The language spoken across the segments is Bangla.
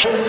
Oh,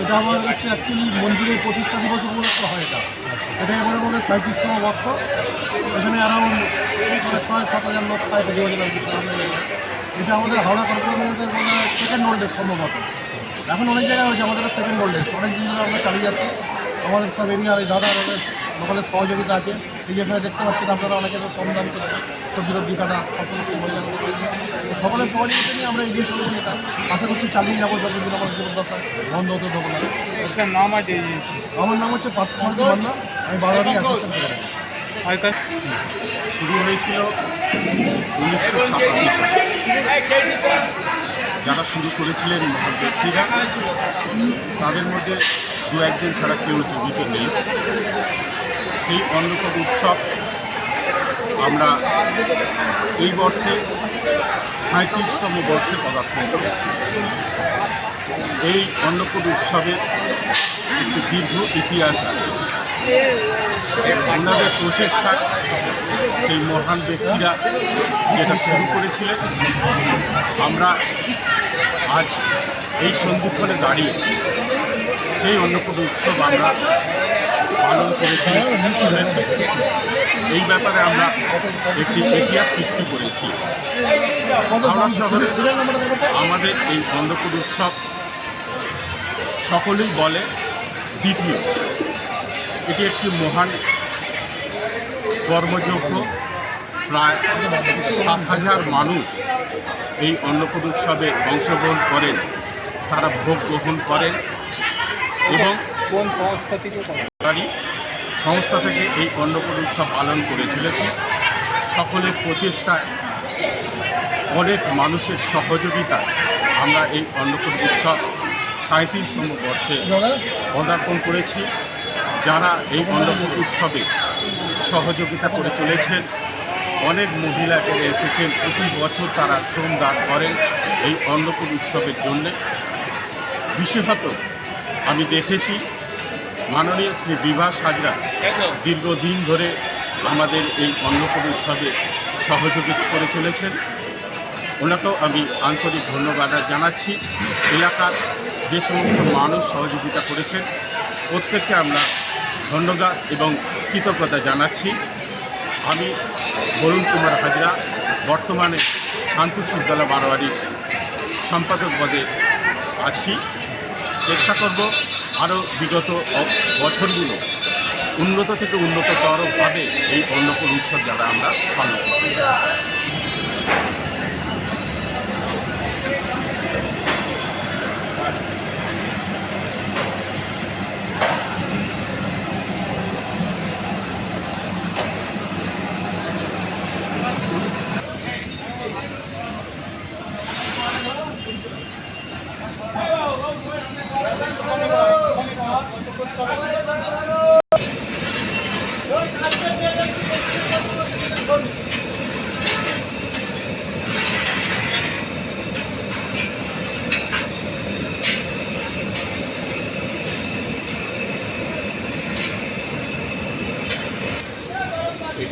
এটা আমার হচ্ছে অ্যাকচুয়ালি মন্দিরের প্রতিষ্ঠা দিবস উপলক্ষে হয় এটা এটা এবারে মনে হয় সাঁত্রিশতম বর্ষ এখানে অ্যারাউন্ড ছয় সাত হাজার লোক প্রায় দু এটা আমাদের হাওড়া কর্পোরেশনের মানে সেকেন্ড ওল্ডেজ সম্ভবত এখন অনেক জায়গায় হয়েছে আমাদের সেকেন্ড ওল্ডেজ অনেক দিন ধরে আমরা চালিয়ে যাচ্ছি আমাদের সব এরিয়ার দাদা আমাদের সহযোগিতা আছে। এই এখানে দেখতে পাচ্ছেন আপনারা অনেকে তো শ্রমদান করে সবজি টবজি কাটা সকলের সহযোগিতা নিয়ে আমরা এগিয়ে চলে এটা আশা করছি চালিয়ে যাব যতদিন আমার জীবনদশা বন্ধ হতে দেবো না। নাম আছে আমার নাম হচ্ছে আমি বারোটি শুরু হয়েছিল যারা শুরু করেছিলেন ব্যক্তিরা তাদের মধ্যে দু একজন ছাড়া কেউ জীবিত নেই। সেই অন্নকূট উৎসব আমরা এই বর্ষে সাঁত্রিশতম বর্ষে পদার্পণ এই অন্নকূট উৎসবের একটি দীর্ঘ ইতিহাস আছে। ওনাদের প্রচেষ্টায় সেই মহান ব্যক্তিরা যেটা শুরু করেছিলেন। আমরা আজ এই সন্ধিক্ষণে দাঁড়িয়ে সেই অন্নকূট উৎসব আমরা পালন করেছি এই ব্যাপারে আমরা একটি ইতিহাস সৃষ্টি করেছি। আমাদের এই খন্দকুট উৎসব সকলেই বলে দ্বিতীয়। এটি একটি মহান কর্মযোগ্য প্রায় সাত হাজার মানুষ এই অন্নকূট উৎসবে অংশগ্রহণ করেন। তারা ভোগ গ্রহণ করেন এবং কোন সংস্কৃতি থেকে সরকারি সংস্থা থেকে এই অন্নকূট উৎসব পালন করে চলেছে। সকলের প্রচেষ্টায়, অনেক মানুষের সহযোগিতায় আমরা এই অন্নকূট উৎসব সাঁত্রিশতম বর্ষে পদার্পণ করেছি। যারা এই অন্নকূট উৎসবে সহযোগিতা করে চলেছেন, অনেক মহিলা এসেছেন, প্রতি বছর তারা শ্রম দান করেন এই অন্নকূট উৎসবের জন্যে। বিশেষত আমি দেখেছি মাননীয় শ্রী বিভাস হাজরা দীর্ঘদিন ধরে আমাদের এই অন্নকূট উৎসবে সহযোগিতা করে চলেছেন। ওনাকেও আমি আন্তরিক ধন্যবাদ জানাচ্ছি। এলাকার যে সমস্ত মানুষ সহযোগিতা করেছেন, প্রত্যেককে আমরা ধন্যবাদ এবং কৃতজ্ঞতা জানাচ্ছি। আমি বরুণ কুমার হাজরা, বর্তমানে শান্তির বিদ্যালয় বারোয়ারির সম্পাদক পদে আছি। চেষ্টা করব আরও বিগত বছরগুলো উন্নত থেকে উন্নততরভাবে এই অন্নপূর্ণ উৎসব যারা আমরা পালন করি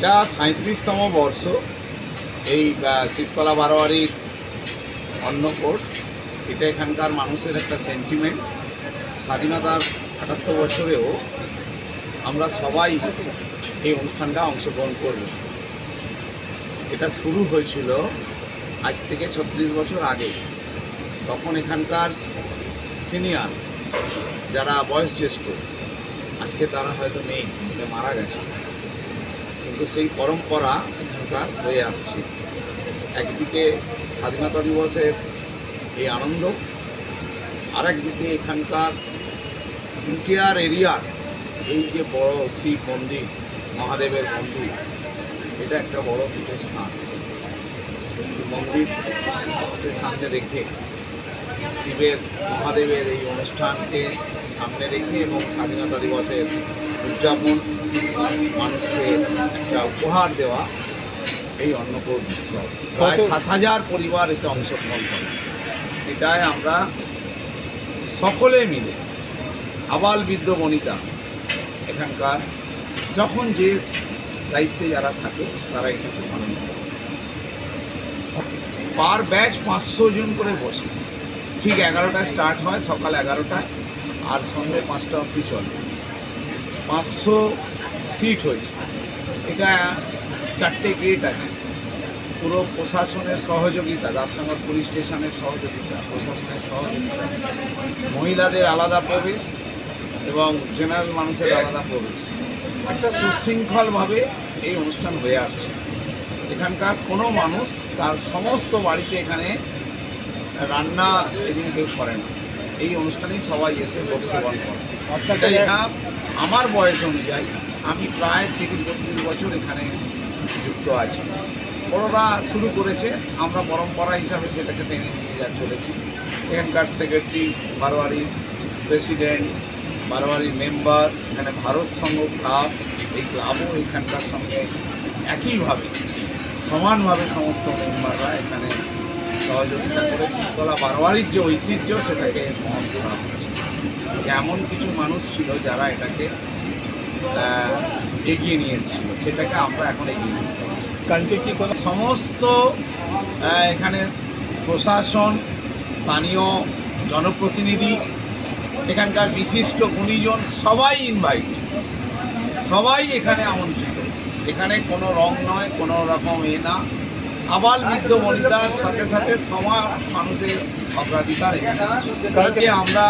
এটা সাঁত্রিশতম বর্ষ। এই শিবতলা বারোয়ারির অন্নকোট। এটা এখানকার মানুষের একটা সেন্টিমেন্ট স্বাধীনতার আটাত্তর বছরেও আমরা সবাই এই অনুষ্ঠানটা অংশগ্রহণ করব। এটা শুরু হয়েছিল আজ থেকে ছত্রিশ বছর আগে। তখন এখানকার সিনিয়র যারা বয়োজ্যেষ্ঠ আজকে তারা হয়তো নেই মারা গেছে। কিন্তু সেই পরম্পরা এখানকার হয়ে আসছে। একদিকে স্বাধীনতা দিবসের এই আনন্দ আর একদিকে এখানকার ইন্টিয়ার এরিয়ার এই যে বড় শিব মন্দির, মহাদেবের মন্দির, এটা একটা বড় পীঠস্থান সেই মন্দিরকে সামনে রেখে শিবের, মহাদেবের এই অনুষ্ঠানকে সামনে রেখে এবং স্বাধীনতা দিবসের উদযাপন মানুষকে একটা উপহার দেওয়া এই অন্নপূর্ণ উৎসব। প্রায় সাত হাজার পরিবার এতে অংশগ্রহণ করে। এটাই আমরা সকলে মিলে আবাল বৃদ্ধ বনিতা এখানকার যখন যে দায়িত্বে যারা থাকে তারা এটাকে পালন করে। পার ব্যাচ পাঁচশো জন করে বসে। ঠিক এগারোটায় স্টার্ট হয় সকাল এগারোটায় আর সন্ধ্যে পাঁচটা অবধি চলে। পাঁচশো সিট হয়েছে। এটা চারটে গেট আছে। পুরো প্রশাসনের সহযোগিতা সঙ্গে পুলিশ স্টেশনের সহযোগিতা প্রশাসনের সহযোগিতা। মহিলাদের আলাদা প্রবেশ এবং জেনারেল মানুষের আলাদা প্রবেশ। একটা সুশৃঙ্খলভাবে এই অনুষ্ঠান হয়ে আসছে। এখানকার কোনো মানুষ তার সমস্ত বাড়িতে এখানে রান্না এদিন কেউ করে না। এই অনুষ্ঠানেই সবাই এসে লোক সেবন করে। এটা আমার বয়স অনুযায়ী আমি প্রায় তিরিশ বত্রিশ বছর এখানে যুক্ত আছি। বড়রা শুরু করেছে, আমরা পরম্পরা হিসাবে সেটাকে টেনে নিয়ে যা চলেছি। এখানকার সেক্রেটারি বারোয়ারির প্রেসিডেন্ট বারোয়ারির মেম্বার এখানে ভারত সংঘ ক্লাব এই ক্লাবও এখানকার সঙ্গে একইভাবে, সমানভাবে সমস্ত মেম্বাররা এখানে সহযোগিতা করে শীতলা বারোয়ারির যে ঐতিহ্য সেটাকে বহন করা হয়েছে। এমন কিছু মানুষ ছিল যারা এটাকে এগিয়ে নিয়ে এসেছিল। সেটাকে আমরা এখন এগিয়ে নিয়ে। কালকে কি কোনো সমস্ত এখানে প্রশাসন স্থানীয় জনপ্রতিনিধি এখানকার বিশিষ্ট গুণীজন সবাই ইনভাইট সবাই এখানে আমন্ত্রিত। এখানে কোনো রং নয় কোনো রকম এ না। আবাল বৃদ্ধ বনিতার সাথে সাথে সবার মানুষের অগ্রাধিকার এখানে আমরা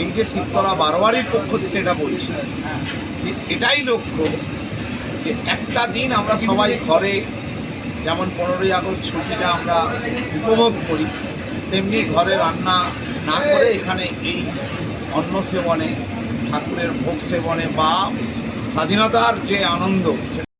এই যে শীতলা বারোয়ারির পক্ষ থেকে এটা বলছি, এটাই লক্ষ্য যে একটা দিন আমরা সবাই ঘরে, যেমন পনেরোই আগস্ট ছুটিটা আমরা উপভোগ করি, তেমনি ঘরে রান্না না করে এখানে এই অন্ন সেবনে, ঠাকুরের ভোগ সেবনে বা স্বাধীনতার যে আনন্দ